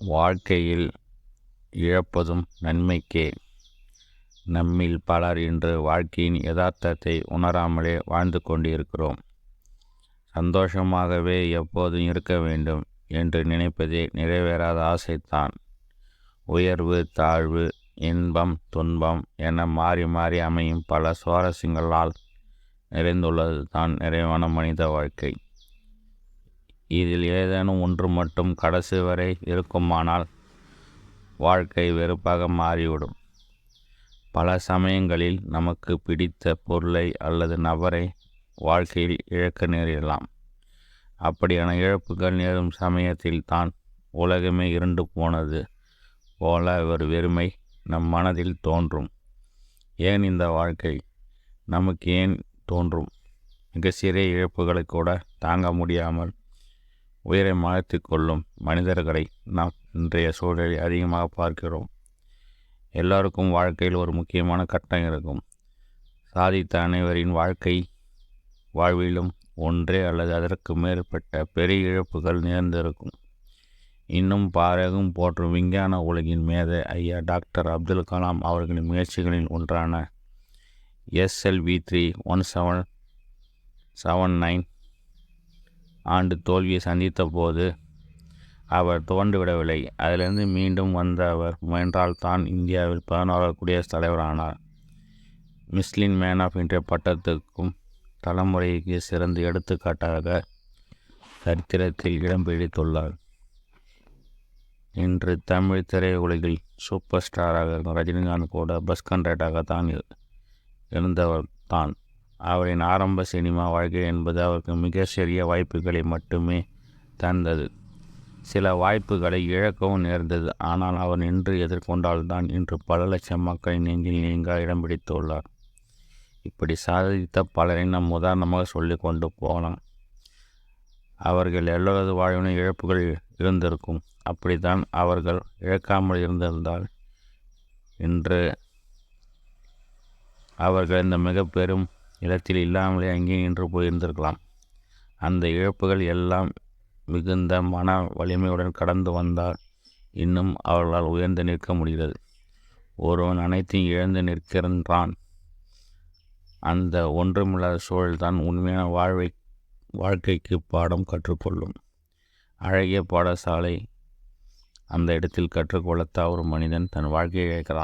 வாழ்க்கையில் இழப்பதும் நன்மைக்கே. நம்மில் பலர் இன்று வாழ்க்கையின் யதார்த்தத்தை உணராமலே வாழ்ந்து கொண்டிருக்கிறோம். சந்தோஷமாகவே எப்போதும் இருக்க வேண்டும் என்று நினைப்பதே நிறைவேறாத ஆசைத்தான் உயர்வு தாழ்வு இன்பம் துன்பம் என மாறி மாறி அமையும் பல சுவாரஸ்யங்களால் நிறைந்துள்ளது தான் நிறைவான மனித வாழ்க்கை. இதில் ஏதேனும் ஒன்று மட்டும் கடைசி வரை இருக்குமானால் வாழ்க்கை வெறுப்பாக மாறிவிடும். பல சமயங்களில் நமக்கு பிடித்த பொருளை அல்லது நபரை வாழ்க்கையில் இழக்க நேரிடலாம். அப்படியான இழப்புகள் நேரும் சமயத்தில் தான் உலகமே இருண்டு போனது போல ஒரு வெறுமை நம் மனதில் தோன்றும். ஏன் இந்த வாழ்க்கை? நமக்கு ஏன் தோன்றும்? மிக சிறிய இழப்புகளை கூட தாங்க முடியாமல் உயிரை மாய்த்து கொள்ளும் மனிதர்களை நாம் இன்றைய சூழலில் அதிகமாக பார்க்கிறோம். எல்லோருக்கும் வாழ்க்கையில் ஒரு முக்கியமான கட்டம் இருக்கும். சாதித்த அனைவரின் வாழ்க்கை வாழ்விலும் ஒன்றே அல்லது அதற்கு மேற்பட்ட பெரிய இழப்புகள் நேர்ந்திருக்கும் இன்னும் பாரகம் போற்றும் விஞ்ஞான உலகின் மேதை ஐயா டாக்டர் அப்துல் கலாம் அவர்களின் முயற்சிகளில் ஒன்றான SLV three one seven seven nine ஆண்டு தோல்வியை சந்தித்த போது அவர் தோன்றிவிடவில்லை அதிலிருந்து மீண்டும் வந்த அவர் முயன்றால் தான் இந்தியாவில் பதினோராவது குடியரசுத் தலைவரானார். மிஸ்லின் மேன் ஆஃப் இந்தியா பட்டத்துக்கும் தலைமுறைக்கு சிறந்த எடுத்துக்காட்டாக சரித்திரத்தில் இடம் பிடித்துள்ளார். இன்று தமிழ் திரையுலகில் சூப்பர் ஸ்டாராக ரஜினிகாந்த் கூட பஸ் கண்டக்டராக தான் இருந்தவர் தான். அவரின் ஆரம்ப சினிமா வாழ்க்கை என்பது அவருக்கு மிக சிறிய வாய்ப்புகளை மட்டுமே தந்தது. சில வாய்ப்புகளை இழக்கவும் நேர்ந்தது. ஆனால் அவர் நின்று எதிர்கொண்டால்தான் இன்று பல லட்சம் மக்களின் நெஞ்சில் நீங்க இடம் பிடித்துள்ளார். இப்படி சாதித்த பலரை நம் உதாரணமாக சொல்லி கொண்டு போகலாம். அவர்கள் எல்லோரது வாழ்வின இழப்புகள் இருந்திருக்கும். அப்படித்தான் அவர்கள் இழக்காமல் இருந்திருந்தால் இன்று அவர்கள் இந்த மிக பெரும் நிலத்தில் இல்லாமலே அங்கே நின்று போயிருந்திருக்கலாம். அந்த இழப்புகள் எல்லாம் மிகுந்த மன வலிமையுடன் கடந்து வந்தால் இன்னும் அவர்களால் உயர்ந்து நிற்க முடிகிறது. ஒருவன் அனைத்தையும் இழந்து நிற்கின்றான் அந்த ஒன்றுமில்லாத சூழல்தான் உண்மையான வாழ்வை வாழ்க்கைக்கு பாடம் கற்றுக்கொள்ளும். அழகிய பாடசாலை அந்த இடத்தில் கற்றுக்கொள்ள தவறும் மனிதன் தன் வாழ்க்கையை இழக்கிறான்